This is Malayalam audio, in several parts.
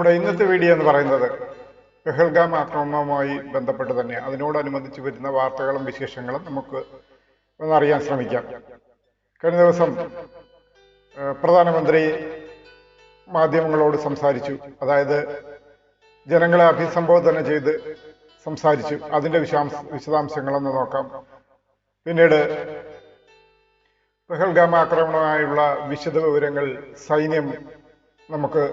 നമ്മുടെ ഇന്നത്തെ വീഡിയോ എന്ന് പറയുന്നത് പെഹൽഗാം ആക്രമണവുമായി ബന്ധപ്പെട്ട് തന്നെ അതിനോടനുബന്ധിച്ച് വരുന്ന വാർത്തകളും വിശേഷങ്ങളും നമുക്ക് ഒന്നറിയാൻ ശ്രമിക്കാം. കഴിഞ്ഞ ദിവസം പ്രധാനമന്ത്രി മാധ്യമങ്ങളോട് സംസാരിച്ചു. അതായത് ജനങ്ങളെ അഭിസംബോധന ചെയ്ത് സംസാരിച്ചു. അതിന്റെ വിശാംശ വിശദാംശങ്ങളൊന്ന് നോക്കാം. പിന്നീട് പെഹൽഗാം ആക്രമണമായുള്ള വിശദ വിവരങ്ങൾ സൈന്യം നമുക്ക്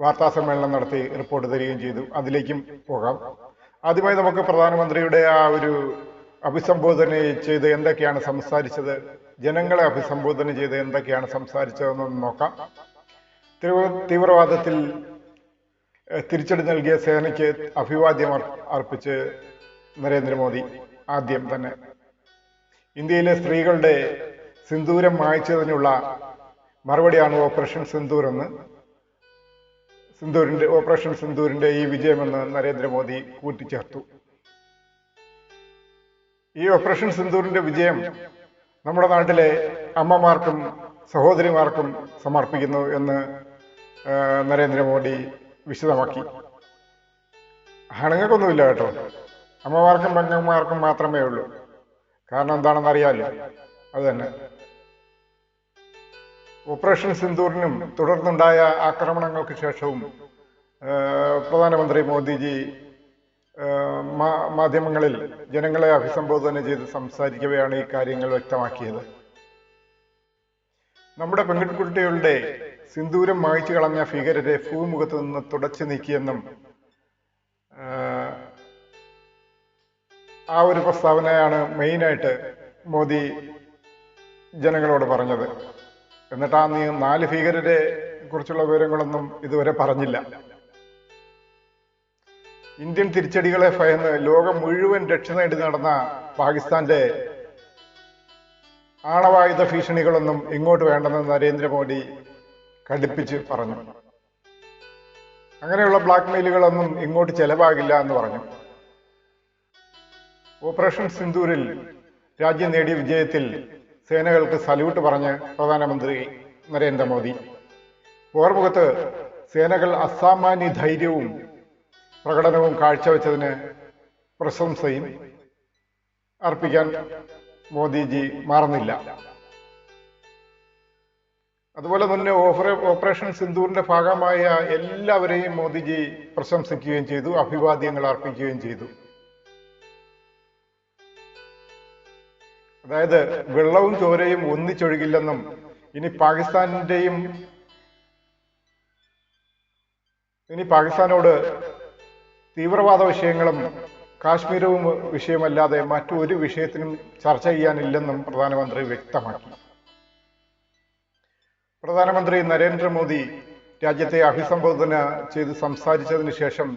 വാർത്താ സമ്മേളനം നടത്തി റിപ്പോർട്ട് തരികയും ചെയ്തു. അതിലേക്കും പോകാം. ആദ്യമായി നമുക്ക് പ്രധാനമന്ത്രിയുടെ ആ ഒരു അഭിസംബോധന ചെയ്ത് എന്തൊക്കെയാണ് സംസാരിച്ചത് ജനങ്ങളെ അഭിസംബോധന ചെയ്ത് എന്തൊക്കെയാണ് സംസാരിച്ചതെന്ന് നോക്കാം. തീവ്ര- തീവ്രവാദത്തിൽ തിരിച്ചടി നൽകിയ സേനയ്ക്ക് അഭിവാദ്യം അർ- അർപ്പിച്ച് നരേന്ദ്രമോദി ആദ്യം തന്നെ. ഇന്ത്യയിലെ സ്ത്രീകളുടെ സിന്ദൂരം മായ്ച്ചതിനുള്ള മറുപടിയാണ് ഓപ്പറേഷൻ സിന്ദൂർ എന്ന്. സിന്ദൂരിന്റെ ഓപ്പറേഷൻ സിന്ദൂരിന്റെ ഈ വിജയമെന്ന് നരേന്ദ്രമോദി കൂട്ടിച്ചേർത്തു. ഈ ഓപ്പറേഷൻ സിന്ദൂരിന്റെ വിജയം നമ്മുടെ നാട്ടിലെ അമ്മമാർക്കും സഹോദരിമാർക്കും സമർപ്പിക്കുന്നു എന്ന് നരേന്ദ്രമോദി വിശദമാക്കി. ആണുങ്ങൾക്കൊന്നുമില്ല കേട്ടോ. അമ്മമാർക്കും പെങ്ങന്മാർക്കും മാത്രമേ ഉള്ളൂ. കാരണം എന്താണെന്ന് അറിയാമല്ലോ അത് തന്നെ. ഓപ്പറേഷൻ സിന്ദൂറിനും തുടർന്നുണ്ടായ ആക്രമണങ്ങൾക്ക് ശേഷവും പ്രധാനമന്ത്രി മോദിജി മാധ്യമങ്ങളിൽ ജനങ്ങളെ അഭിസംബോധന ചെയ്ത് സംസാരിക്കവെയാണ് ഈ കാര്യങ്ങൾ വ്യക്തമാക്കിയത്. നമ്മുടെ പെൺകുട്ടികളുടെ സിന്ദൂരം മായ്ച്ചു കളഞ്ഞ ഭീകരരെ ഭൂമുഖത്ത് നിന്ന് തുടച്ചു നീക്കിയെന്നും ആ, ഒരു പ്രസ്താവനയാണ് മെയിനായിട്ട് മോദി ജനങ്ങളോട് പറഞ്ഞത്. എന്നിട്ട് നീ നാല് ഭീകരരെ കുറിച്ചുള്ള വിവരങ്ങളൊന്നും ഇതുവരെ പറഞ്ഞില്ല. ഇന്ത്യൻ തിരിച്ചടികളെ ഭയന്ന് ലോകം മുഴുവൻ രക്ഷ നേടി നടന്ന പാകിസ്ഥാന്റെ ആണവായുധ ഭീഷണികളൊന്നും ഇങ്ങോട്ട് വേണ്ടെന്ന് നരേന്ദ്രമോദി കടുപ്പിച്ച് പറഞ്ഞു. അങ്ങനെയുള്ള ബ്ലാക്ക് മെയിലുകളൊന്നും ഇങ്ങോട്ട് ചെലവാകില്ല എന്ന് പറഞ്ഞു. ഓപ്പറേഷൻ സിന്ദൂരിൽ രാജ്യം നേടിയ വിജയത്തിൽ സേനകൾക്ക് സല്യൂട്ട് പറഞ്ഞ് പ്രധാനമന്ത്രി നരേന്ദ്രമോദി. ഓർമുഖത്ത് സേനകൾ അസാമാന്യ ധൈര്യവും പ്രകടനവും കാഴ്ചവെച്ചതിന് പ്രശംസയും അർപ്പിക്കാൻ മോദിജി മാറുന്നില്ല. അതുപോലെ തന്നെ ഓപ്പറേഷൻ സിന്ധൂറിന്റെ ഭാഗമായ എല്ലാവരെയും മോദിജി പ്രശംസിക്കുകയും ചെയ്തു അഭിവാദ്യങ്ങൾ അർപ്പിക്കുകയും ചെയ്തു. അതായത് വെള്ളവും ചോരയും ഒന്നിച്ചൊഴുകില്ലെന്നും ഇനി പാകിസ്ഥാനിന്റെയും ഇനി പാകിസ്ഥാനോട് തീവ്രവാദ വിഷയങ്ങളും കാശ്മീരവും വിഷയമല്ലാതെ മറ്റു ഒരു വിഷയത്തിനും ചർച്ച ചെയ്യാനില്ലെന്നും പ്രധാനമന്ത്രി വ്യക്തമാക്കി. പ്രധാനമന്ത്രി നരേന്ദ്രമോദി രാജ്യത്തെ അഭിസംബോധന ചെയ്ത് സംസാരിച്ചതിന് ശേഷം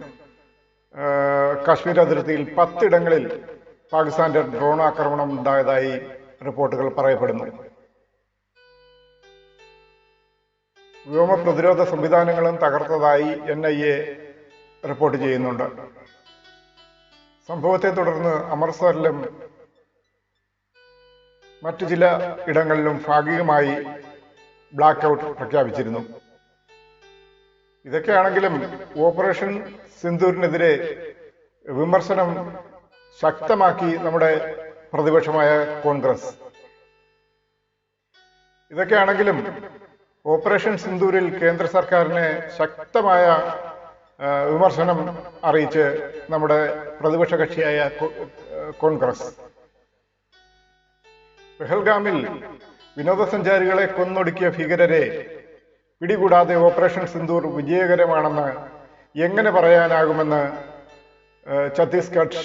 കാശ്മീർ അതിർത്തിയിൽ പത്തിടങ്ങളിൽ പാകിസ്ഥാന്റെ ഡ്രോൺ ആക്രമണം ഉണ്ടായതായി റിപ്പോർട്ടുകൾ പറയപ്പെടുന്നു. വ്യോമ പ്രതിരോധ സംവിധാനങ്ങളും തകർത്തതായി എൻ ഐ എ റിപ്പോർട്ട് ചെയ്യുന്നുണ്ട്. സംഭവത്തെ തുടർന്ന് അമൃത്സറിലും മറ്റു ചില ഇടങ്ങളിലും ഭാഗികമായി ബ്ലാക്ക് ഔട്ട് പ്രഖ്യാപിച്ചിരുന്നു. ഇതൊക്കെയാണെങ്കിലും ഓപ്പറേഷൻ സിന്ധൂരിനെതിരെ വിമർശനം ശക്തമാക്കി നമ്മുടെ പ്രതിപക്ഷമായ കോൺഗ്രസ്. ഇതൊക്കെയാണെങ്കിലും ഓപ്പറേഷൻ സിന്ദൂരിൽ കേന്ദ്ര സർക്കാരിനെ ശക്തമായ വിമർശനം അറിയിച്ച് നമ്മുടെ പ്രതിപക്ഷ കക്ഷിയായ കോൺഗ്രസ്. പെഹൽഗാമിൽ വിനോദസഞ്ചാരികളെ കൊന്നൊടുക്കിയ ഭീകരരെ പിടികൂടാതെ ഓപ്പറേഷൻ സിന്ദൂർ വിജയകരമാണെന്ന് എങ്ങനെ പറയാനാകുമെന്ന് ഛത്തീസ്ഗഡ്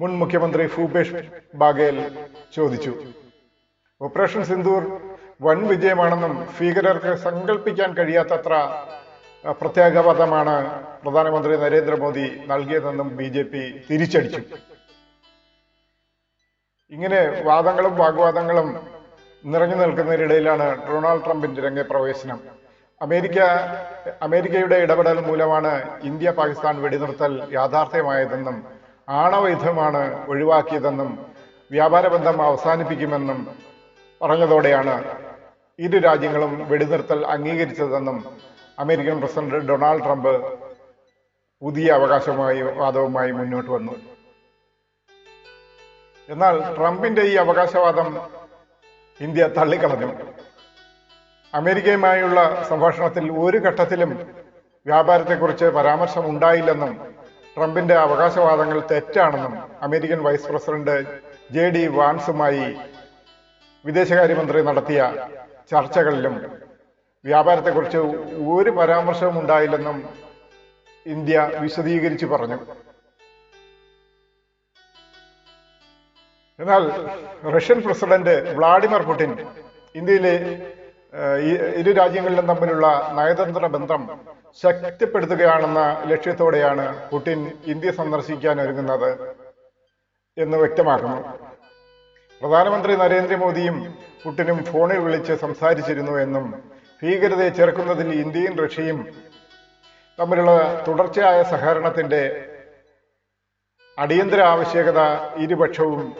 മുൻ മുഖ്യമന്ത്രി ഭൂപേഷ് ബാഗേൽ ചോദിച്ചു. ഓപ്പറേഷൻ സിന്ദൂർ വൻ വിജയമാണെന്നും ഭീകരർക്ക് സങ്കല്പിക്കാൻ കഴിയാത്തത്ര പ്രത്യാഘാതമാണ് പ്രധാനമന്ത്രി നരേന്ദ്രമോദി നൽകിയതെന്നും ബി ജെ പി തിരിച്ചടിച്ചു. ഇങ്ങനെ വാദങ്ങളും വാഗ്വാദങ്ങളും നിറഞ്ഞു നിൽക്കുന്നതിനിടയിലാണ് ഡൊണാൾഡ് ട്രംപിന്റെ രംഗപ്രവേശനം. അമേരിക്ക അമേരിക്കയുടെ ഇടപെടൽ മൂലമാണ് ഇന്ത്യ പാകിസ്ഥാൻ വെടിനിർത്തൽ യാഥാർത്ഥ്യമായതെന്നും ആണവ യുദ്ധമാണ് ഒഴിവാക്കിയതെന്നും വ്യാപാര ബന്ധം അവസാനിപ്പിക്കുമെന്നും പറഞ്ഞതോടെയാണ് ഇരു രാജ്യങ്ങളും വെടിനിർത്തൽ അംഗീകരിച്ചതെന്നും അമേരിക്കൻ പ്രസിഡന്റ് ഡൊണാൾഡ് ട്രംപ് പുതിയ അവകാശമായി വാദവുമായി മുന്നോട്ട് വന്നു. എന്നാൽ ട്രംപിന്റെ ഈ അവകാശവാദം ഇന്ത്യ തള്ളിക്കളഞ്ഞു. അമേരിക്കയുമായുള്ള സംഭാഷണത്തിൽ ഒരു ഘട്ടത്തിലും വ്യാപാരത്തെക്കുറിച്ച് പരാമർശം ഉണ്ടായില്ലെന്നും ട്രംപിന്റെ അവകാശവാദങ്ങൾ തെറ്റാണെന്നും American vice president J D വാൻസുമായി വിദേശകാര്യമന്ത്രി നടത്തിയ ചർച്ചകളിലും വ്യാപാരത്തെക്കുറിച്ച് ഒരു പരാമർശവും ഉണ്ടായില്ലെന്നും ഇന്ത്യ വിശദീകരിച്ചു പറഞ്ഞു. എന്നാൽ റഷ്യൻ പ്രസിഡന്റ് വ്ളാഡിമിർ പുടിൻ ഇന്ത്യയിലെ ഇരു രാജ്യങ്ങളിലും തമ്മിലുള്ള നയതന്ത്ര ബന്ധം ശക്തിപ്പെടുത്തുകയാണെന്ന ലക്ഷ്യത്തോടെയാണ് പുടിൻ ഇന്ത്യ സന്ദർശിക്കാൻ ഒരുങ്ങുന്നത് എന്ന് വ്യക്തമാക്കുന്നു. പ്രധാനമന്ത്രി നരേന്ദ്രമോദിയും പുടിനും ഫോണിൽ വിളിച്ച് സംസാരിച്ചിരുന്നു എന്നും ഭീകരതയെ ചെറുക്കുന്നതിൽ ഇന്ത്യയും റഷ്യയും തമ്മിലുള്ള തുടർച്ചയായ സഹകരണത്തിന്റെ അടിയന്തര ആവശ്യകത ഇരുപക്ഷവും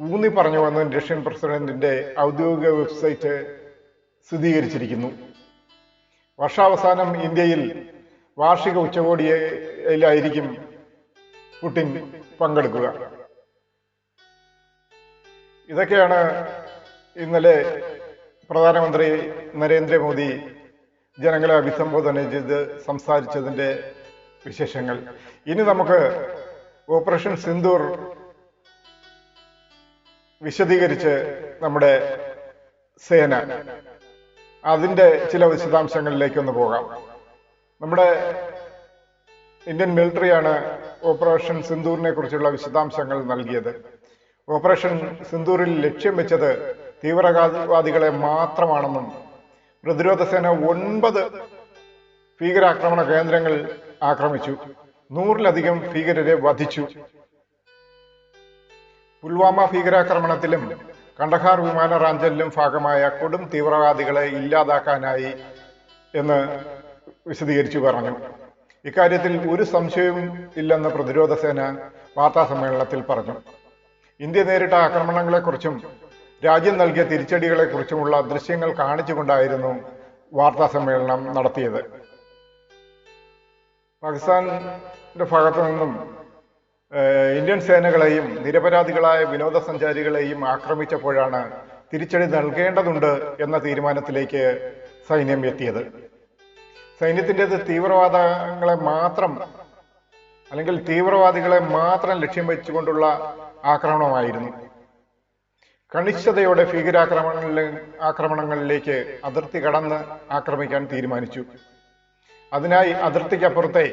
ഊന്നി പറഞ്ഞുവെന്നും റഷ്യൻ പ്രസിഡന്റിന്റെ ഔദ്യോഗിക വെബ്സൈറ്റ് സ്ഥിരീകരിച്ചിരിക്കുന്നു. വർഷാവസാനം ഇന്ത്യയിൽ വാർഷിക ഉച്ചകോടിയിലായിരിക്കും പുടിൻ പങ്കെടുക്കുക. ഇതൊക്കെയാണ് ഇന്നലെ പ്രധാനമന്ത്രി നരേന്ദ്രമോദി ജനങ്ങളെ അഭിസംബോധന ചെയ്ത് സംസാരിച്ചതിന്റെ വിശേഷങ്ങൾ. ഇനി നമുക്ക് ഓപ്പറേഷൻ സിന്ദൂർ വിശദീകരിച്ച് നമ്മുടെ സേന അതിന്റെ ചില വിശദാംശങ്ങളിലേക്ക് ഒന്ന് പോകാം. നമ്മുടെ ഇന്ത്യൻ മിലിറ്ററിയാണ് ഓപ്പറേഷൻ സിന്ദൂറിനെ കുറിച്ചുള്ള വിശദാംശങ്ങൾ നൽകിയത്. ഓപ്പറേഷൻ സിന്ദൂറിൽ ലക്ഷ്യം വെച്ചത് തീവ്രവാദികളെ മാത്രമാണെന്നും പ്രതിരോധ സേന ഒൻപത് ഭീകരാക്രമണ കേന്ദ്രങ്ങൾ ആക്രമിച്ചു നൂറിലധികം ഭീകരരെ വധിച്ചു. പുൽവാമ ഭീകരാക്രമണത്തിലും കണ്ടഹാർ വിമാനറാഞ്ചലിലും ഭാഗമായ കൊടും തീവ്രവാദികളെ ഇല്ലാതാക്കാനായി എന്ന് വിശദീകരിച്ചു പറഞ്ഞു. ഇക്കാര്യത്തിൽ ഒരു സംശയവും ഇല്ലെന്ന് പ്രതിരോധ സേന വാർത്താ സമ്മേളനത്തിൽ പറഞ്ഞു. ഇന്ത്യ നേരിട്ട ആക്രമണങ്ങളെക്കുറിച്ചും രാജ്യം നൽകിയ തിരിച്ചടികളെക്കുറിച്ചുമുള്ള ദൃശ്യങ്ങൾ കാണിച്ചുകൊണ്ടായിരുന്നു വാർത്താ സമ്മേളനം നടത്തിയത്. പാകിസ്ഥാന്റെ ഭാഗത്തു നിന്നും ഇന്ത്യൻ സേനകളെയും നിരപരാധികളായ വിനോദസഞ്ചാരികളെയും ആക്രമിച്ചപ്പോഴാണ് തിരിച്ചടി നൽകേണ്ടതുണ്ട് എന്ന തീരുമാനത്തിലേക്ക് സൈന്യം എത്തിയത്. സൈന്യത്തിന്റെത് തീവ്രവാദങ്ങളെ മാത്രം അല്ലെങ്കിൽ തീവ്രവാദികളെ മാത്രം ലക്ഷ്യം വെച്ചുകൊണ്ടുള്ള ആക്രമണമായിരുന്നു. കണിശ്ചതയോടെ ഭീകരാക്രമണങ്ങളിലെ ആക്രമണങ്ങളിലേക്ക് അതിർത്തി കടന്ന് ആക്രമിക്കാൻ തീരുമാനിച്ചു. അതിനായി അതിർത്തിക്കപ്പുറത്തെ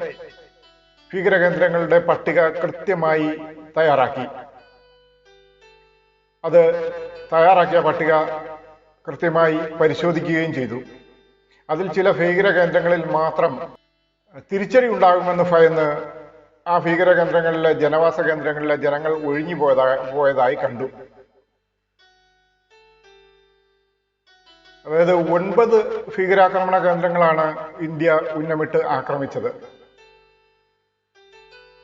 ഭീകരകേന്ദ്രങ്ങളുടെ പട്ടിക കൃത്യമായി തയ്യാറാക്കി. അത് തയ്യാറാക്കിയ പട്ടിക കൃത്യമായി പരിശോധിക്കുകയും ചെയ്തു. അതിൽ ചില ഭീകര കേന്ദ്രങ്ങളിൽ മാത്രം തിരിച്ചടി ഉണ്ടാകുമെന്ന് ഭയന്ന് ആ ഭീകര കേന്ദ്രങ്ങളിലെ ജനവാസ കേന്ദ്രങ്ങളിലെ ജനങ്ങൾ ഒഴിഞ്ഞു പോയതായി പോയതായി കണ്ടു. അതായത് ഒൻപത് ഭീകരാക്രമണ കേന്ദ്രങ്ങളാണ് ഇന്ത്യ ഉന്നമിട്ട് ആക്രമിച്ചത്.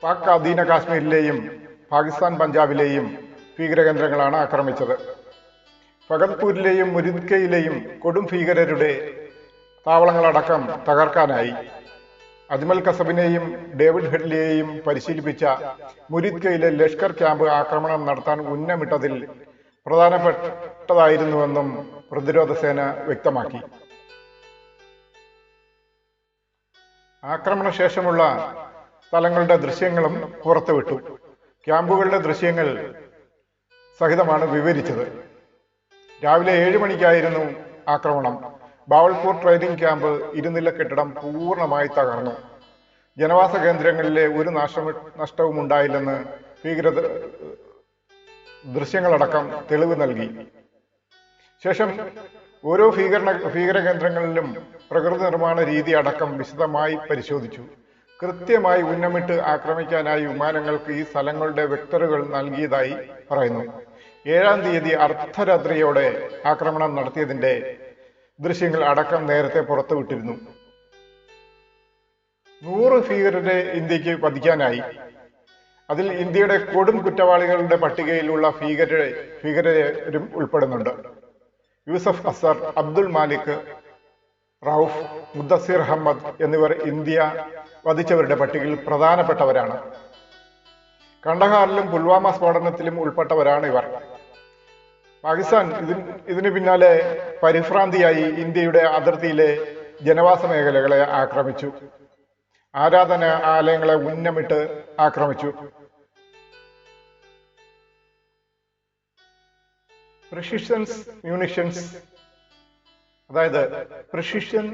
പാക് അധീന കാശ്മീരിലെയും പാകിസ്ഥാൻ പഞ്ചാബിലെയും ഭീകരകേന്ദ്രങ്ങളാണ് ആക്രമിച്ചത്. ഭഗത്പൂരിലെയും മുരിദ്കയിലെയും കൊടും ഭീകരരുടെ താവളങ്ങളടക്കം തകർക്കാനായി. അജ്മൽ കസബിനെയും ഡേവിഡ് ഹെഡ്ലിയെയും പരിശീലിപ്പിച്ച മുരിദ്കയിലെ ലഷ്കർ ക്യാമ്പ് ആക്രമണം നടത്താൻ ഉന്നമിട്ടതിൽ പ്രധാനപ്പെട്ടതായിരുന്നുവെന്നും പ്രതിരോധ സേന വ്യക്തമാക്കി. ആക്രമണശേഷമുള്ള സ്ഥലങ്ങളുടെ ദൃശ്യങ്ങളും പുറത്തുവിട്ടു. ക്യാമ്പുകളുടെ ദൃശ്യങ്ങൾ സഹിതമാണ് വിവരിച്ചത്. രാവിലെ ഏഴ് മണിക്കായിരുന്നു ആക്രമണം. ബാവൽപൂർ ട്രെയിനിങ് ക്യാമ്പ് ഇരുനില കെട്ടിടം പൂർണമായി തകർന്നു. ജനവാസ കേന്ദ്രങ്ങളിലെ ഒരു നാശം നഷ്ടവും ഉണ്ടായില്ലെന്ന് ഭീകര ദൃശ്യങ്ങളടക്കം തെളിവ് നൽകി. ശേഷം ഓരോ ഭീകരണ ഭീകര കേന്ദ്രങ്ങളിലും പ്രകൃതി നിർമ്മാണ രീതി അടക്കം വിശദമായി പരിശോധിച്ചു. കൃത്യമായി ഉന്നമിട്ട് ആക്രമിക്കാനായി വിമാനങ്ങൾക്ക് ഈ സ്ഥലങ്ങളുടെ വെക്ടറുകൾ നൽകിയതായി പറയുന്നു. ഏഴാം തീയതി അർദ്ധരാത്രിയോടെ ആക്രമണം നടത്തിയതിന്റെ ദൃശ്യങ്ങൾ അടക്കം നേരത്തെ പുറത്തുവിട്ടിരുന്നു. നൂറ് ഭീകരരെ ഇന്ത്യയ്ക്ക് പതിക്കാനായി അതിൽ ഇന്ത്യയുടെ കൊടും കുറ്റവാളികളുടെ പട്ടികയിലുള്ള ഭീകരരെ ഭീകരരും ഉൾപ്പെടുന്നുണ്ട്. യൂസഫ് അസർ അബ്ദുൾ മാലിക് റൌഫ് മുദ്ദസിർ അഹമ്മദ് എന്നിവർ ഇന്ത്യ വധിച്ചവരുടെ പട്ടികയിൽ പ്രധാനപ്പെട്ടവരാണ്. കണ്ടഹാറിലും പുൽവാമ സ്ഫോടനത്തിലും ഉൾപ്പെട്ടവരാണ് ഇവർ. പാകിസ്ഥാൻ ഇതിന് ഇതിനു പിന്നാലെ പരിഭ്രാന്തിയായി ഇന്ത്യയുടെ അതിർത്തിയിലെ ജനവാസ മേഖലകളെ ആക്രമിച്ചു. ആരാധന ആലയങ്ങളെ ഉന്നമിട്ട് ആക്രമിച്ചു. പ്രിഷിഷൻസ് മ്യൂണിഷൻസ് അതായത് പ്രഷിഷ്യൻ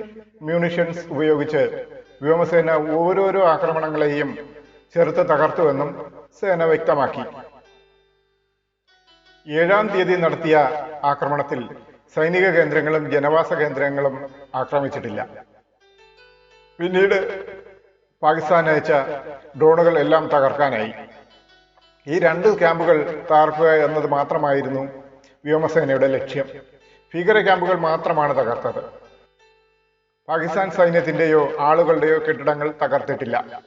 മ്യൂണിഷൻസ് ഉപയോഗിച്ച് വ്യോമസേന ഓരോരോ ആക്രമണങ്ങളെയും ചെറുത്ത് തകർത്തുവെന്നും സേന വ്യക്തമാക്കി. ഏഴാം തീയതി നടത്തിയ ആക്രമണത്തിൽ സൈനിക കേന്ദ്രങ്ങളും ജനവാസ കേന്ദ്രങ്ങളും ആക്രമിച്ചിട്ടില്ല. പിന്നീട് പാകിസ്ഥാൻ അയച്ച ഡ്രോണുകൾ എല്ലാം തകർക്കാനായി. ഈ രണ്ട് ക്യാമ്പുകൾ തകർക്കുക എന്നത് മാത്രമായിരുന്നു വ്യോമസേനയുടെ ലക്ഷ്യം. ഭീകര ക്യാമ്പുകൾ മാത്രമാണ് തകർത്തത്. പാകിസ്ഥാൻ സൈന്യത്തിന്റെയോ ആളുകളുടെയോ കെട്ടിടങ്ങൾ തകർത്തിട്ടില്ല.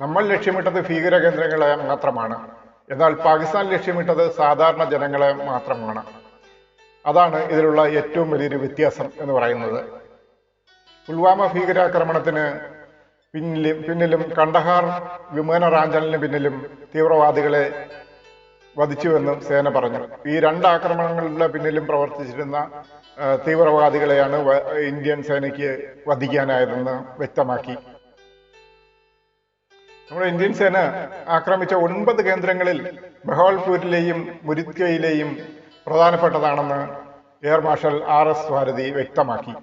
നമ്മൾ ലക്ഷ്യമിട്ടത് ഭീകര കേന്ദ്രങ്ങളെ മാത്രമാണ്. എന്നാൽ പാകിസ്ഥാൻ ലക്ഷ്യമിട്ടത് സാധാരണ ജനങ്ങളെ മാത്രമാണ്. അതാണ് ഇതിലുള്ള ഏറ്റവും വലിയൊരു വ്യത്യാസം എന്ന് പറയുന്നത്. പുൽവാമ ഭീകരാക്രമണത്തിന് പിന്നിലും പിന്നിലും കണ്ടഹാർ വിമാന റാഞ്ചലിന് പിന്നിലും തീവ്രവാദികളെ വധിച്ചുവെന്നും സേന പറഞ്ഞു. ഈ രണ്ട് ആക്രമണങ്ങളുടെ പിന്നിലും പ്രവർത്തിച്ചിരുന്ന തീവ്രവാദികളെയാണ് ഇന്ത്യൻ സേനയ്ക്ക് വധിക്കാനായതെന്ന് വ്യക്തമാക്കി. നമ്മുടെ ഇന്ത്യൻ സേന ആക്രമിച്ച ഒൻപത് കേന്ദ്രങ്ങളിൽ ബഹോൾപൂരിലെയും മുരിത്കയിലെയും പ്രധാനപ്പെട്ടതാണെന്ന് air marshal R S Bharti വ്യക്തമാക്കി.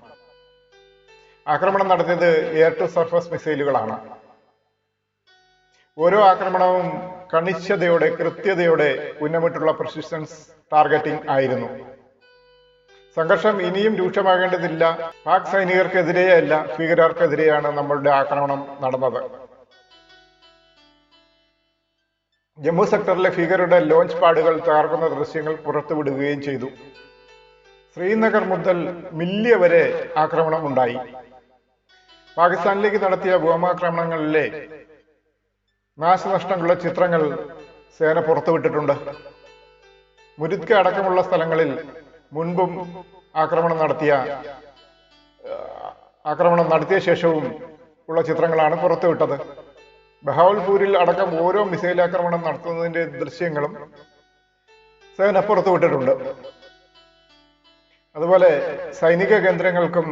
ആക്രമണം നടത്തിയത് എയർ ടു സർഫസ് മിസൈലുകളാണ്. ഓരോ ആക്രമണവും കണിശതയോടെ കൃത്യതയോടെ ഉന്നമിട്ടുള്ള പ്രസിസ്റ്റൻസ് ടാർഗറ്റിംഗ് ആയിരുന്നു. സംഘർഷം ഇനിയും രൂക്ഷമാകേണ്ടതില്ല. പാക് സൈനികർക്കെതിരെയല്ല ഭീകരർക്കെതിരെയാണ് നമ്മളുടെ ആക്രമണം നടന്നത്. ജമ്മു സെക്ടറിലെ ഭീകരരുടെ ലോഞ്ച് പാഡുകൾ തകർക്കുന്ന ദൃശ്യങ്ങൾ പുറത്തുവിടുകയും ചെയ്തു. ശ്രീനഗർ മുതൽ മില്യ വരെ ആക്രമണം ഉണ്ടായി. പാകിസ്ഥാനിലേക്ക് നടത്തിയ വ്യോമാക്രമണങ്ങളിലെ നാശനഷ്ടങ്ങളുടെ ചിത്രങ്ങൾ സേന പുറത്തുവിട്ടിട്ടുണ്ട്. മുരിദ്ക അടക്കമുള്ള സ്ഥലങ്ങളിൽ മുൻപും ആക്രമണം നടത്തിയ ആക്രമണം നടത്തിയ ശേഷവും ഉള്ള ചിത്രങ്ങളാണ് പുറത്തുവിട്ടത്. ബഹാവൽപൂരിൽ അടക്കം ഓരോ മിസൈൽ ആക്രമണം നടത്തുന്നതിന്റെ ദൃശ്യങ്ങളും സേന പുറത്തുവിട്ടിട്ടുണ്ട്. അതുപോലെ സൈനിക കേന്ദ്രങ്ങൾക്കും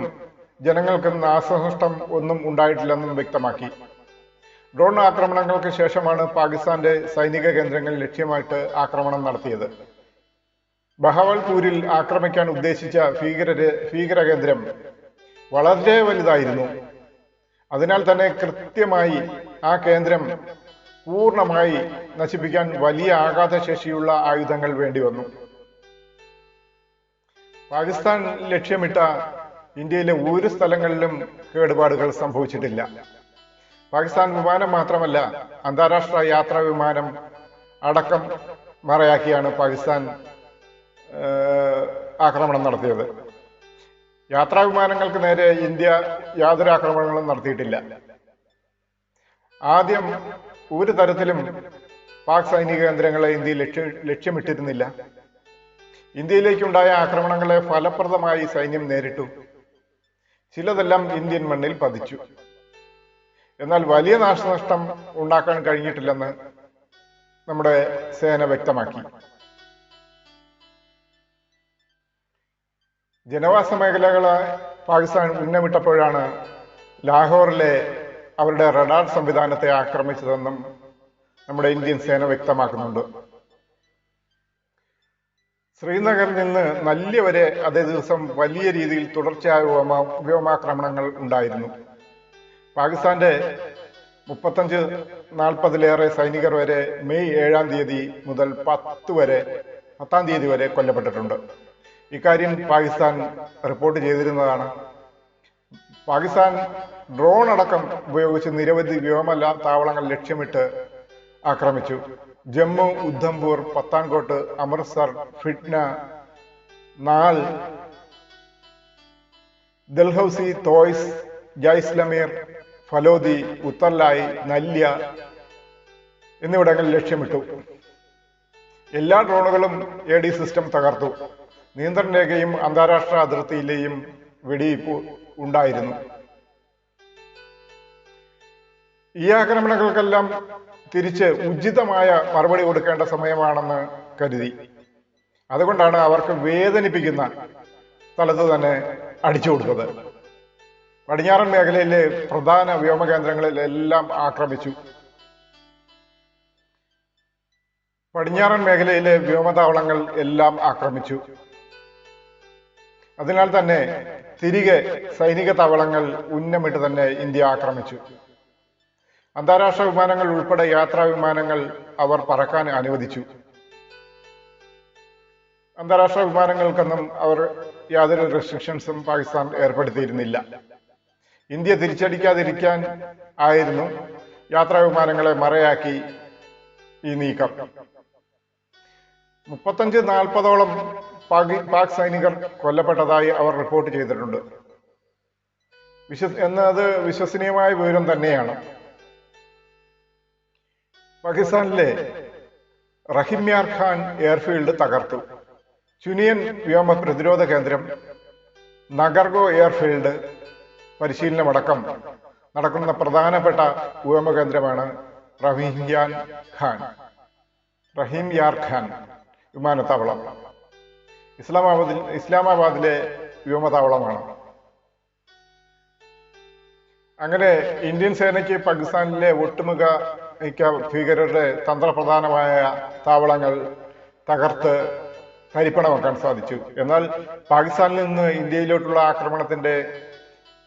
ജനങ്ങൾക്കും നാശനഷ്ടം ഒന്നും ഉണ്ടായിട്ടില്ലെന്നും വ്യക്തമാക്കി. ഡ്രോൺ ആക്രമണങ്ങൾക്ക് ശേഷമാണ് പാകിസ്ഥാന്റെ സൈനിക കേന്ദ്രങ്ങൾ ലക്ഷ്യമായിട്ട് ആക്രമണം നടത്തിയത്. ബഹവൽപൂരിൽ ആക്രമിക്കാൻ ഉദ്ദേശിച്ച ഭീകരര് ഭീകര കേന്ദ്രം വളരെ വലുതായിരുന്നു. അതിനാൽ തന്നെ കൃത്യമായി ആ കേന്ദ്രം പൂർണമായി നശിപ്പിക്കാൻ വലിയ ആഘാതശേഷിയുള്ള ആയുധങ്ങൾ വേണ്ടി വന്നു. പാകിസ്ഥാൻ ലക്ഷ്യമിട്ട ഇന്ത്യയിലെ ഒരു സ്ഥലങ്ങളിലും കേടുപാടുകൾ സംഭവിച്ചിട്ടില്ല. പാകിസ്ഥാൻ വിമാനം മാത്രമല്ല അന്താരാഷ്ട്ര യാത്രാ വിമാനം അടക്കം മറയാക്കിയാണ് പാകിസ്ഥാൻ ആക്രമണം നടത്തിയത്. യാത്രാ വിമാനങ്ങൾക്ക് നേരെ ഇന്ത്യ യാതൊരു ആക്രമണങ്ങളും നടത്തിയിട്ടില്ല. ആദ്യം ഒരു തരത്തിലും പാക് സൈനിക കേന്ദ്രങ്ങളെ ഇന്ത്യ ലക്ഷ്യ ലക്ഷ്യമിട്ടിരുന്നില്ല. ഇന്ത്യയിലേക്കുണ്ടായ ആക്രമണങ്ങളെ ഫലപ്രദമായി സൈന്യം നേരിട്ടു. ചിലതെല്ലാം ഇന്ത്യൻ മണ്ണിൽ പതിച്ചു. എന്നാൽ വലിയ നാശനഷ്ടം ഉണ്ടാക്കാൻ കഴിഞ്ഞിട്ടില്ലെന്ന് നമ്മുടെ സേന വ്യക്തമാക്കി. ജനവാസ മേഖലകളെ പാകിസ്ഥാൻ ഉന്നമിട്ടപ്പോഴാണ് ലാഹോറിലെ അവരുടെ റഡാർ സംവിധാനത്തെ ആക്രമിച്ചതെന്നും നമ്മുടെ ഇന്ത്യൻ സേന വ്യക്തമാക്കുന്നുണ്ട്. ശ്രീനഗറിൽ നിന്ന് നല്യ വരെ അതേ ദിവസം വലിയ രീതിയിൽ തുടർച്ചയായ വ്യോമ വ്യോമാക്രമണങ്ങൾ ഉണ്ടായിരുന്നു. പാകിസ്ഥാന്റെ മുപ്പത്തഞ്ച് നാൽപ്പതിലേറെ സൈനികർ വരെ മെയ് ഏഴാം തീയതി മുതൽ പത്ത് വരെ പത്താം തീയതി വരെ കൊല്ലപ്പെട്ടിട്ടുണ്ട്. ഇക്കാര്യം പാകിസ്ഥാൻ റിപ്പോർട്ട് ചെയ്തിരുന്നതാണ്. പാകിസ്ഥാൻ ഡ്രോൺ അടക്കം ഉപയോഗിച്ച് നിരവധി വ്യോമ താവളങ്ങൾ ലക്ഷ്യമിട്ട് ആക്രമിച്ചു. ജമ്മു ഉദ്ധംപൂർ പത്താൻകോട്ട് അമൃത്സർ ഫിറ്റ്ന നാൽ ദൽഹൌസി തോയ്സ് ജൈസ്ലമീർ ഫലോദി ഉത്തർലായി നല്യ എന്നിവിടങ്ങളിൽ ലക്ഷ്യമിട്ടു. എല്ലാ ഡ്രോണുകളും എ ഡി സിസ്റ്റം തകർത്തു. നിയന്ത്രണ രേഖയും അന്താരാഷ്ട്ര അതിർത്തിയിലെയും വെടിയിപ്പ് ഉണ്ടായിരുന്നു. ഈ ആക്രമണങ്ങൾക്കെല്ലാം തിരിച്ച് ഉചിതമായ മറുപടി കൊടുക്കേണ്ട സമയമാണെന്ന് കരുതി. അതുകൊണ്ടാണ് അവർക്ക് വേദനിപ്പിക്കുന്ന സ്ഥലത്ത് തന്നെ അടിച്ചു കൊടുത്തത്. പടിഞ്ഞാറൻ മേഖലയിലെ പ്രധാന വ്യോമ കേന്ദ്രങ്ങളിലെല്ലാം ആക്രമിച്ചു. പടിഞ്ഞാറൻ മേഖലയിലെ വ്യോമതാവളങ്ങൾ എല്ലാം ആക്രമിച്ചു. അതിനാൽ തന്നെ തിരികെ സൈനിക താവളങ്ങൾ ഉന്നമിട്ട് തന്നെ ഇന്ത്യ ആക്രമിച്ചു. അന്താരാഷ്ട്ര വിമാനങ്ങൾ ഉൾപ്പെടെ യാത്രാ വിമാനങ്ങൾ അവർ പറക്കാൻ അനുവദിച്ചു. അന്താരാഷ്ട്ര വിമാനങ്ങൾക്കൊന്നും അവർ യാതൊരു റെസ്ട്രിക്ഷൻസും പാകിസ്ഥാൻ ഏർപ്പെടുത്തിയിരുന്നില്ല. ഇന്ത്യ തിരിച്ചടിക്കാതിരിക്കാൻ ആയിരുന്നു യാത്രാ വിമാനങ്ങളെ മറയാക്കി ഈ നീക്കം. മുപ്പത്തഞ്ച് നാൽപ്പതോളം പാക് സൈനികർ കൊല്ലപ്പെട്ടതായി അവർ റിപ്പോർട്ട് ചെയ്തിട്ടുണ്ട്. വിശ്വസ് എന്നത് വിശ്വസനീയമായ വിവരം തന്നെയാണ്. പാകിസ്ഥാനിലെ റഹിമ്യാർ ഖാൻ എയർഫീൽഡ് തകർത്തു. ചുനിയൻ വ്യോമ പ്രതിരോധ കേന്ദ്രം നഗർഗോ എയർഫീൽഡ് പരിശീലനമടക്കം നടക്കുന്ന പ്രധാനപ്പെട്ട വ്യോമ കേന്ദ്രമാണ് റഹീംയാൻ ഖാൻ. റഹീം യാർ ഖാൻ വിമാനത്താവളം. ഇസ്ലാമാബാദിൽ ഇസ്ലാമാബാദിലെ വ്യോമതാവളമാണ് അങ്ങനെ ഇന്ത്യൻ സേനയ്ക്ക് പാകിസ്ഥാനിലെ ഒട്ടുമുഖ മിക്ക ഭീകരരുടെ തന്ത്രപ്രധാനമായ താവളങ്ങൾ തകർത്ത് തരിപ്പണമാക്കാൻ സാധിച്ചു. എന്നാൽ പാകിസ്ഥാനിൽ നിന്ന് ഇന്ത്യയിലോട്ടുള്ള ആക്രമണത്തിന്റെ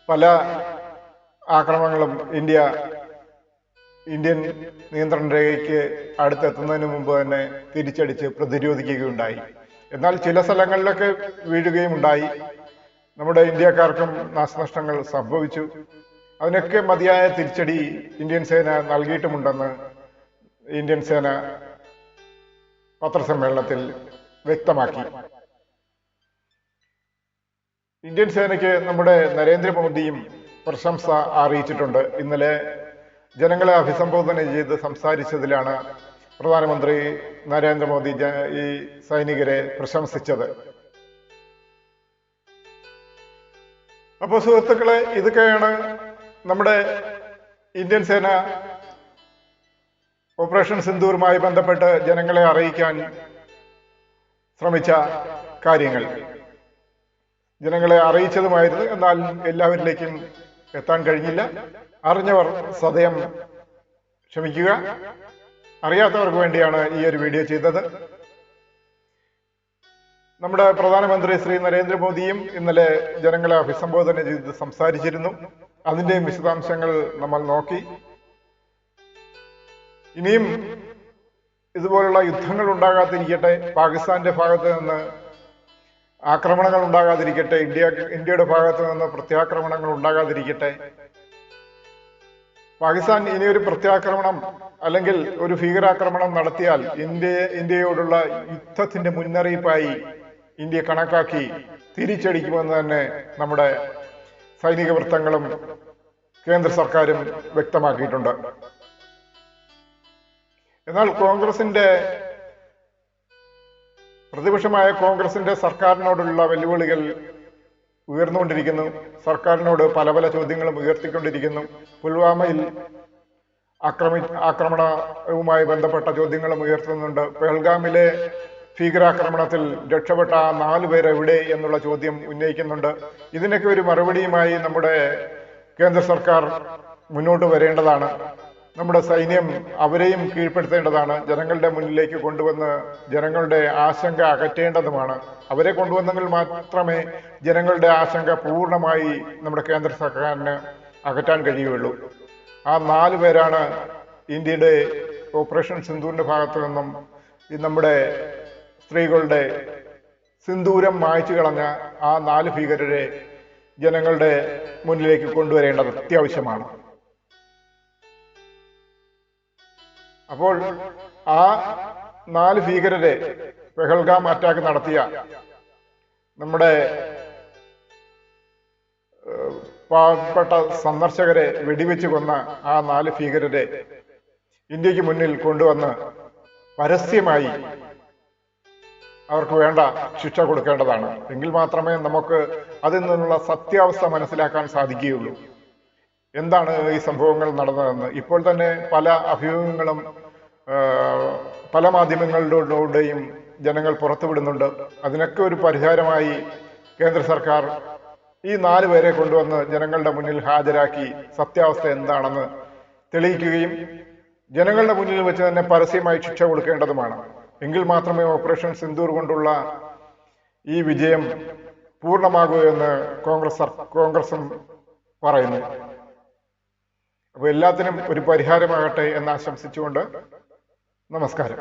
പല ആക്രമണങ്ങളും ഇന്ത്യ ഇന്ത്യൻ നിയന്ത്രണ രേഖയ്ക്ക് അടുത്തെത്തുന്നതിന് മുമ്പ് തന്നെ തിരിച്ചടിച്ച് പ്രതിരോധിക്കുകയുണ്ടായി. എന്നാൽ ചില സ്ഥലങ്ങളിലൊക്കെ വീഴുകയും ഉണ്ടായി. നമ്മുടെ ഇന്ത്യക്കാർക്കും നാശനഷ്ടങ്ങൾ സംഭവിച്ചു. അതിനൊക്കെ മതിയായ തിരിച്ചടി ഇന്ത്യൻ സേന നൽകിയിട്ടുമുണ്ടെന്ന് ഇന്ത്യൻ സേന പത്രസമ്മേളനത്തിൽ വ്യക്തമാക്കി. ഇന്ത്യൻ സേനയ്ക്ക് നമ്മുടെ നരേന്ദ്രമോദിയും പ്രശംസ അറിയിച്ചിട്ടുണ്ട്. ഇന്നലെ ജനങ്ങളെ അഭിസംബോധന ചെയ്ത് സംസാരിച്ചതിലാണ് പ്രധാനമന്ത്രി നരേന്ദ്രമോദി ഈ സൈനികരെ പ്രശംസിച്ചത്. അപ്പോൾ സുഹൃത്തുക്കളെ ഇതൊക്കെയാണ് നമ്മുടെ ഇന്ത്യൻ സേന ഓപ്പറേഷൻ സിന്ദൂറുമായി ബന്ധപ്പെട്ട് ജനങ്ങളെ അറിയിക്കാൻ ശ്രമിച്ച കാര്യങ്ങൾ. ജനങ്ങളെ അറിയിച്ചതുമായിരുന്നു. എന്നാൽ എല്ലാവരിലേക്കും എത്താൻ കഴിഞ്ഞില്ല. അറിഞ്ഞവർ സദയം ക്ഷമിക്കുക. അറിയാത്തവർക്ക് വേണ്ടിയാണ് ഈ ഒരു വീഡിയോ ചെയ്തത്. നമ്മുടെ പ്രധാനമന്ത്രി ശ്രീ നരേന്ദ്രമോദിയും ഇന്നലെ ജനങ്ങളെ അഭിസംബോധന ചെയ്ത് സംസാരിച്ചിരുന്നു. അതിന്റെയും വിശദാംശങ്ങൾ നമ്മൾ നോക്കി. ഇനിയും ഇതുപോലുള്ള യുദ്ധങ്ങൾ ഉണ്ടാകാതിരിക്കട്ടെ. പാകിസ്ഥാന്റെ ഭാഗത്ത് നിന്ന് ആക്രമണങ്ങൾ ഉണ്ടാകാതിരിക്കട്ടെ. ഇന്ത്യ ഇന്ത്യയുടെ ഭാഗത്തു നിന്ന് പ്രത്യാക്രമണങ്ങൾ ഉണ്ടാകാതിരിക്കട്ടെ. പാകിസ്ഥാൻ ഇനി ഒരു പ്രത്യാക്രമണം അല്ലെങ്കിൽ ഒരു ഭീകരാക്രമണം നടത്തിയാൽ ഇന്ത്യ ഇന്ത്യയോടുള്ള യുദ്ധത്തിന്റെ മുന്നറിയിപ്പായി ഇന്ത്യ കണക്കാക്കി തിരിച്ചടിക്കുമെന്ന് തന്നെ നമ്മുടെ സൈനിക വൃത്തങ്ങളും കേന്ദ്ര സർക്കാരും വ്യക്തമാക്കിയിട്ടുണ്ട്. എന്നാൽ കോൺഗ്രസിന്റെ പ്രതിപക്ഷമായ കോൺഗ്രസിന്റെ സർക്കാരിനോടുള്ള വെല്ലുവിളികൾ ഉയർന്നുകൊണ്ടിരിക്കുന്നു. സർക്കാരിനോട് പല പല ചോദ്യങ്ങളും ഉയർത്തിക്കൊണ്ടിരിക്കുന്നു. പുൽവാമയിൽ ആക്രമി ആക്രമണവുമായി ബന്ധപ്പെട്ട ചോദ്യങ്ങളും ഉയർത്തുന്നുണ്ട്. പെഹൽഗാമിലെ ഭീകരാക്രമണത്തിൽ രക്ഷപ്പെട്ട ആ നാല് പേർ എവിടെ എന്നുള്ള ചോദ്യം ഉന്നയിക്കുന്നുണ്ട്. ഇതിനൊക്കെ ഒരു മറുപടിയുമായി നമ്മുടെ കേന്ദ്ര സർക്കാർ മുന്നോട്ട് വരേണ്ടതാണ്. നമ്മുടെ സൈന്യം അവരെയും കീഴ്പ്പെടുത്തേണ്ടതാണ്. ജനങ്ങളുടെ മുന്നിലേക്ക് കൊണ്ടുവന്ന് ജനങ്ങളുടെ ആശങ്ക അകറ്റേണ്ടതുമാണ്. അവരെ കൊണ്ടുവന്നെങ്കിൽ മാത്രമേ ജനങ്ങളുടെ ആശങ്ക പൂർണമായി നമ്മുടെ കേന്ദ്ര സർക്കാരിന് അകറ്റാൻ കഴിയുകയുള്ളൂ. ആ നാല് പേരാണ് ഇന്ത്യയുടെ ഓപ്പറേഷൻ സിന്ധൂരിന്റെ ഭാഗത്തു നിന്നും ഈ നമ്മുടെ സ്ത്രീകളുടെ സിന്ദൂരം മായ്ച്ചു കളഞ്ഞ ആ നാല് ഭീകരരെ ജനങ്ങളുടെ മുന്നിലേക്ക് കൊണ്ടുവരേണ്ടത് അത്യാവശ്യമാണ്. അപ്പോൾ ആ നാല് ഭീകരരെ പെഹൽഗാം അറ്റാക്ക് നടത്തിയ നമ്മുടെ പാവപ്പെട്ട സന്ദർശകരെ വെടിവെച്ച് കൊന്ന ആ നാല് ഭീകരരെ ഇന്ത്യയ്ക്ക് മുന്നിൽ കൊണ്ടുവന്ന് പരസ്യമായി അവർക്ക് വേണ്ട ശിക്ഷ കൊടുക്കേണ്ടതാണ്. എങ്കിൽ മാത്രമേ നമുക്ക് അതിൽ നിന്നുള്ള സത്യാവസ്ഥ മനസ്സിലാക്കാൻ സാധിക്കുകയുള്ളൂ. എന്താണ് ഈ സംഭവങ്ങൾ നടന്നതെന്ന്. ഇപ്പോൾ തന്നെ പല അഭിമുഖങ്ങളും പല മാധ്യമങ്ങളിലൂടെയും ജനങ്ങൾ പുറത്തുവിടുന്നുണ്ട്. അതിനൊക്കെ ഒരു പരിഹാരമായി കേന്ദ്ര സർക്കാർ ഈ നാല് പേരെ കൊണ്ടുവന്ന് ജനങ്ങളുടെ മുന്നിൽ ഹാജരാക്കി സത്യാവസ്ഥ എന്താണെന്ന് തെളിയിക്കുകയും ജനങ്ങളുടെ മുന്നിൽ വെച്ച് തന്നെ പരസ്യമായി ശിക്ഷ കൊടുക്കേണ്ടതുമാണ്. എങ്കിൽ മാത്രമേ ഓപ്പറേഷൻ സിന്ദൂർ കൊണ്ടുള്ള ഈ വിജയം പൂർണമാകൂ എന്ന് കോൺഗ്രസ് കോൺഗ്രസും പറയുന്നു. അപ്പോൾ എല്ലാത്തിനും ഒരു പരിഹാരമാകട്ടെ എന്ന് ആശംസിച്ചുകൊണ്ട് നമസ്കാരം.